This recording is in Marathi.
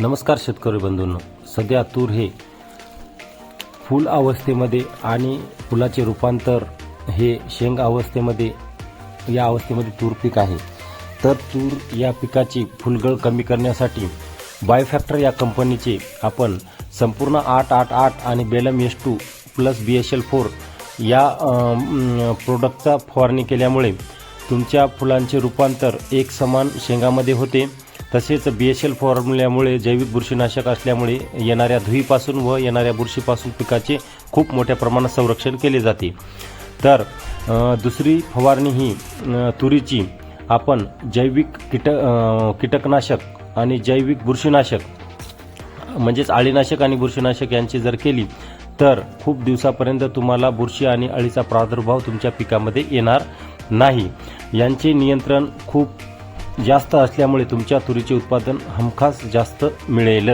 नमस्कार शेतकरी बंधूंनो. सध्या तूर हे फुल अवस्थेमध्ये आणि फुलाचे रूपांतर हे शेंग अवस्थेमध्ये या अवस्थेमध्ये तूर पीक आहे. तर तूर या पिकाची फुलगळ कमी करण्यासाठी बायोफॅक्टर या कंपनीचे आपण संपूर्ण आठ आठ आठ आणि Belum S two plus B S L four या प्रोडक्टचा फवारणी केल्यामुळे तुमच्या फुलांचे रूपांतर एक समान शेंगामध्ये होते. तसेच बी एस एल फॉर्म्युल्यामुळे जैविक बुरशीनाशक असल्यामुळे येणाऱ्या धुईपासून व येणाऱ्या बुरशीपासून पिकाचे खूप मोठ्या प्रमाणात संरक्षण केले जाते. तर दुसरी फवारणी ही तुरीची. आपण जैविक कीट कीटकनाशक आणि जैविक बुरशीनाशक म्हणजेच अळीनाशक आणि बुरशीनाशक यांची जर केली तर खूप दिवसापर्यंत तुम्हाला बुरशी आणि अळीचा प्रादुर्भाव तुमच्या पिकामध्ये येणार नाही. यांचे नियंत्रण खूप जास्त असल्यामुळे तुमच्या तुरीचे उत्पादन हमखास जास्त मिळेल.